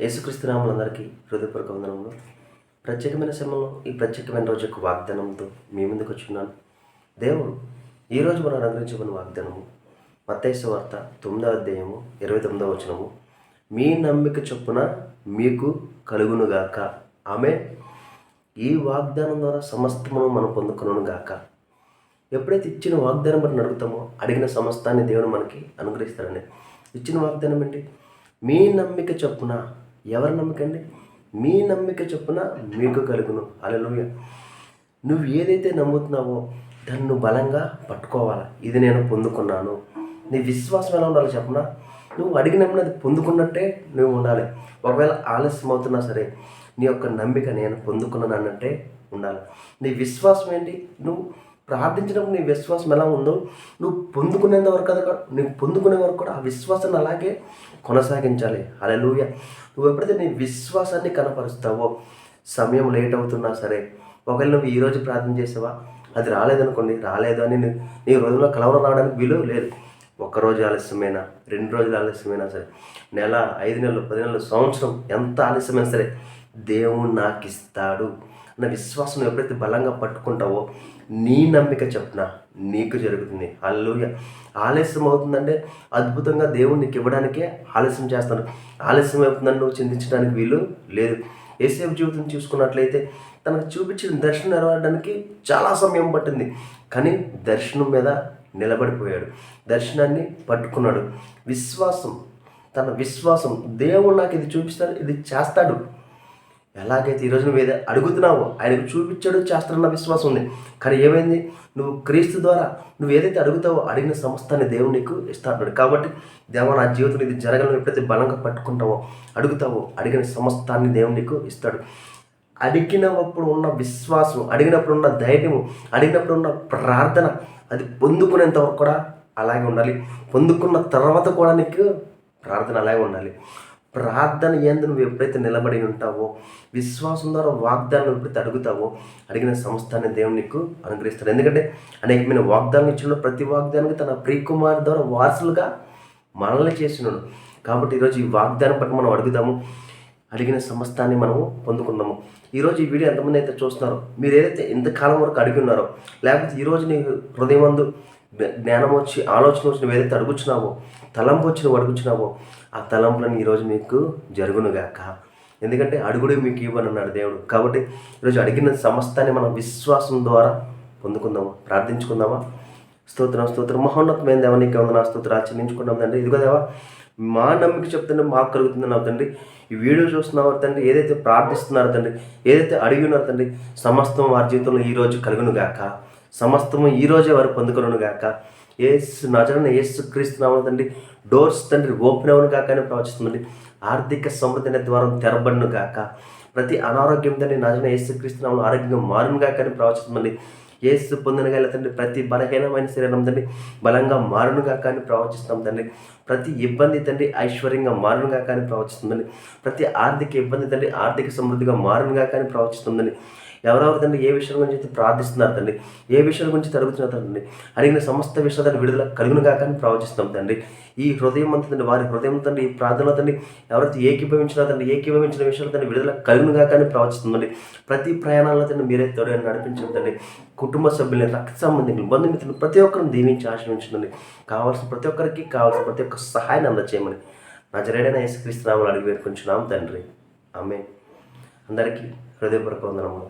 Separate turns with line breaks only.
యేసుక్రీస్తు నామలందరికీ హృదయపూర్వక వందనములు. ప్రత్యేకమైన సమయంలో ఈ ప్రత్యేకమైన రోజు యొక్క వాగ్దానంతో మీ ముందుకు వచ్చున్నాను. దేవుడు ఈరోజు మనం అనుగ్రహించబడిన వాగ్దానము మత్తైసు వార్త తొమ్మిదవ అధ్యాయము ఇరవై తొమ్మిదవ వచనము. మీ నమ్మిక చొప్పున మీకు కలుగునుగాక. ఆమె ఈ వాగ్దానం ద్వారా సమస్తమును మనం పొందుకును గాక ఎప్పుడైతే ఇచ్చిన వాగ్దానం బట్టి నడుగుతామో అడిగిన సమస్తాన్ని దేవుడు మనకి అనుగ్రహిస్తాడని ఇచ్చిన వాగ్దానం ఏంటి? మీ నమ్మిక చొప్పున ఎవరి నమ్మకండి? మీ నమ్మిక చొప్పున మీకు కలుగును. అలలుయ నువ్వు ఏదైతే నమ్ముతున్నావో దాన్ని నువ్వు బలంగా పట్టుకోవాలి? ఇది నేను పొందుకున్నాను. నీ విశ్వాసం ఎలా ఉండాలి చెప్పనా? నువ్వు అడిగినప్పుడు పొందుకున్నట్టే నువ్వు ఉండాలి. ఒకవేళ ఆలస్యం అవుతున్నా సరే నీ యొక్క నమ్మిక నేను పొందుకున్నాను అన్నట్టే ఉండాలి. నీ విశ్వాసం ఏంటి? నువ్వు ప్రార్థించడం నీ విశ్వాసం ఎలా ఉందో నువ్వు పొందుకునేంత వరకు కదా నువ్వు పొందుకునే వరకు కూడా ఆ విశ్వాసాన్ని అలాగే కొనసాగించాలి. అలెలుయ నువ్వు ఎప్పుడైతే నీ విశ్వాసాన్ని కనపరుస్తావో సమయం లేట్ అవుతున్నా సరే ఒకవేళ నువ్వు ఈరోజు ప్రార్థన చేసావా అది రాలేదనుకోండి రాలేదు అని నీ- నీ రోజులో కలవరం రావడానికి విలువ లేదు. ఒక్కరోజు ఆలస్యమైనా రెండు రోజులు ఆలస్యమైనా సరే నెల ఐదు నెలలు పది నెలలు సంవత్సరం ఎంత ఆలస్యమైనా సరే దేవుడు నాకు ఇస్తాడు అన్న విశ్వాసం ఎప్పుడైతే బలంగా పట్టుకుంటావో నీ నమ్మిక చెప్పిన నీకు జరుగుతుంది. అల్లుయ ఆలస్యం అవుతుందంటే అద్భుతంగా దేవుడు నీకు ఇవ్వడానికే ఆలస్యం చేస్తాను ఆలస్యం అవుతుందని నువ్వు చింతించడానికి వీలు లేదు. ఏసేపు జీవితం చూసుకున్నట్లయితే తనకు చూపించిన దర్శనం నెరవేరడానికి చాలా సమయం పట్టింది. కానీ దర్శనం మీద నిలబడిపోయాడు. దర్శనాన్ని పట్టుకున్నాడు. విశ్వాసం తన విశ్వాసం దేవుడు నాకు ఇది చూపిస్తాడు ఇది చేస్తాడు. ఎలాగైతే ఈరోజు నువ్వు ఏదో అడుగుతున్నావో ఆయనకు చూపించాడు చేస్తాడన్న విశ్వాసం ఉంది. కానీ ఏమైంది? నువ్వు క్రీస్తు ద్వారా నువ్వు ఏదైతే అడుగుతావో అడిగిన సమస్తాన్ని దేవుడు నీకు ఇస్తాడు. కాబట్టి దేవ నా జీవితంలో ఇది జరగాలని ఎప్పుడైతే బలంగా పట్టుకుంటావో అడుగుతావో అడిగిన సమస్తాన్ని దేవుడు నీకు ఇస్తాడు. అడిగినప్పుడు ఉన్న విశ్వాసం అడిగినప్పుడు ఉన్న ధైర్యము అడిగినప్పుడు ఉన్న ప్రార్థన అది పొందుకునేంత వరకు కూడా అలాగే ఉండాలి. పొందుకున్న తర్వాత కూడా నీకు ప్రార్థన అలాగే ఉండాలి. ప్రార్థన ఏందు నువ్వు ఎప్పుడైతే నిలబడి ఉంటావో విశ్వాసం ద్వారా వాగ్దానం ఎప్పుడైతే అడుగుతావో అడిగిన సంస్థాన్ని దేవుడు నీకు అనుగ్రహిస్తాడు. ఎందుకంటే అనేకమైన వాగ్దానం ఇచ్చిన ప్రతి వాగ్దానానికి తన ప్రియకుమారి ద్వారా వారసులుగా మనల్ని చేసినాడు. కాబట్టి ఈరోజు ఈ వాగ్దానం పట్ల మనం అడుగుదాము. అడిగిన సమస్తాన్ని మనము పొందుకున్నాము ఈరోజు ఈ వీడియో ఎంతమంది అయితే చూస్తున్నారో మీరు ఏదైతే ఇంతకాలం వరకు అడిగి ఉన్నారో లేకపోతే ఈరోజు నీ హృదయమందు జ్ఞానం వచ్చి ఆలోచన వచ్చి నువ్వు ఏదైతే అడుగుచున్నావో తలంపు వచ్చి నువ్వు అడుగుచున్నావో ఆ తలంపులను ఈరోజు మీకు జరుగునుగాక. ఎందుకంటే అడుగుడు మీకు ఇవ్వనన్నాడు దేవుడు. కాబట్టి ఈరోజు అడిగిన సమస్తాన్ని మనం విశ్వాసం ద్వారా పొందుకుందాము? ప్రార్థించుకుందామా? స్తోత్రం స్తోత్రం. మహోన్నతమైన దేవ నీకు ఉంది నా స్తోత్రం ఆచరించుకున్నాం తండ్రి. ఇదిగో దేవా మా నమ్మిక చెప్తుంటే మాకు కలుగుతుంది నా తండ్రి. ఈ వీడియో చూస్తున్నారు తండ్రి ఏదైతే ప్రార్థిస్తున్నారు తండ్రి ఏదైతే అడిగి ఉన్నారు తండ్రి సమస్తం వారి జీవితంలో ఈ రోజు కలుగును గాక సమస్తము ఈ రోజే వారు పొందుకొను గాక. ఏసు నజరన ఏసు క్రీస్తున్నాము తండ్రి డోర్స్ తండ్రి ఓపెన్ అవును కాక అని ప్రవచిస్తుందండి ఆర్థిక సమృద్ధి అనే ద్వారం తెరబడును గాక. ప్రతి అనారోగ్యం తండ్రి నజరన ఏసు క్రీస్తున్నాము ఆరోగ్యంగా మారును గాక అని ప్రవచిస్తుందండి ఏసు పొందిన గల తండ్రి ప్రతి బలహీనమైన శరీరం తండ్రి బలంగా మారునుగా కానీ ప్రవచిస్తాం తండ్రి. ప్రతి ఇబ్బంది తండ్రి ఐశ్వర్యంగా మారునుగా కానీ ప్రవచిస్తుందండి ప్రతి ఆర్థిక ఇబ్బంది తండ్రి ఆర్థిక సమృద్ధిగా మారునుగా కానీ ప్రవచిస్తుందండి ఎవరెవరు తండ్రి ఏ విషయం గురించి అయితే ప్రార్థిస్తున్నారు తండ్రి? ఏ విషయం గురించి తరుగుతున్నారు తండ్రి? అడిగిన సమస్త విషయాలను విడుదల కలుగునుగా కానీ ప్రవచిస్తున్నాం తండ్రి. ఈ హృదయం అంతా తండ్రి వారి హృదయం తండ్రి ఈ ప్రార్థన తండ్రి ఎవరైతే ఏకీభవించినా తండ్రి ఏకీభవించిన విషయాలు తండ్రి విడుదల కలుగునుగా కానీ ప్రవచిస్తుందండి ప్రతి ప్రయాణాల్లో తండ్రి మీరే తోడు నడిపించండి తండ్రి. కుటుంబ సభ్యులని రక్త సంబంధికులు బంధుమిత్రులు ప్రతి ఒక్కరిని దీవించి ఆశ్రయించండి కావాల్సిన ప్రతి ఒక్కరికి కావాల్సిన ప్రతి ఒక్క సహాయాన్ని అందచేయమని నా జరేడైన యేసుక్రీస్తు నామలు అడిగి వేడుకుంటున్నాం తండ్రి. ఆమె అందరికీ హృదయపూర్వక వందనములు.